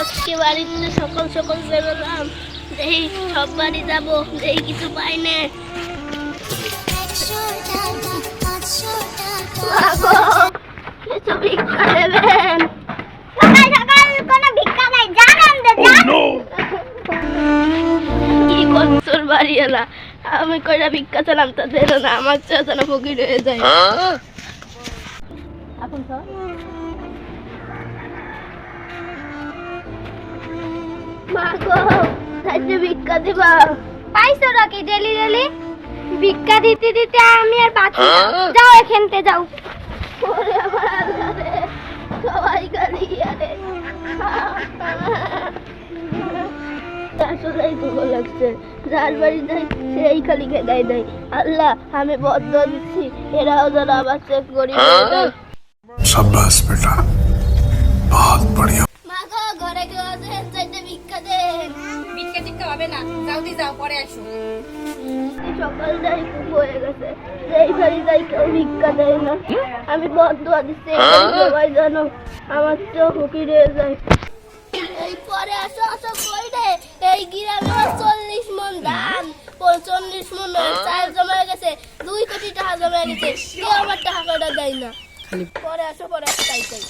আজকে বাড়িতে সকাল সকাল বেরোলাম দেখি সব বাড়ি যাব দেখি কিছু পাই না। এলা। আমি কইরা ভিক্ষা চালাম তা দেন না আমার চেতনা ফকির হয়ে যায়। এখন মা গো তাইতে ভিক্ষা দিবা পাইছো নাকি ডেলি ডেলি ভিক্ষা দিতে দিতে আমি আর বাঁচি না। যাও এখানতে যাও ওরে আমার আল্লাহ রে সবাই গালি আরে আসলেই দুঃখ লাগছে যার বাড়ি যাই সেই খালি খেদাই দেয় আল্লাহ আমি বদ্ধ দিচ্ছি এরাও যেন আবার চেক করি शाबाश बेटा बहुत बढ़िया হবে না। যাও দি যাও পরে আসো। এই খুব হয়ে গেছে। বাড়ি যাই কেউ ভিক্ষা দেয় না। আমি বদ্ধ দিচ্ছি এখানে সবাই জানো আমার চোখ হুকি রয়ে যায়। এই পরে আসো আসো কই রে? এই গ্রামে আমার চল্লিশ মন ধান। পঞ্চল্লিশ মন চাল জমা হয়ে গেছে। দুই কোটি টাকা জমা হয়ে গেছে। কেউ আমার টাকা কটা দেয় না। পরে আসো পরে আসো তাই তাই।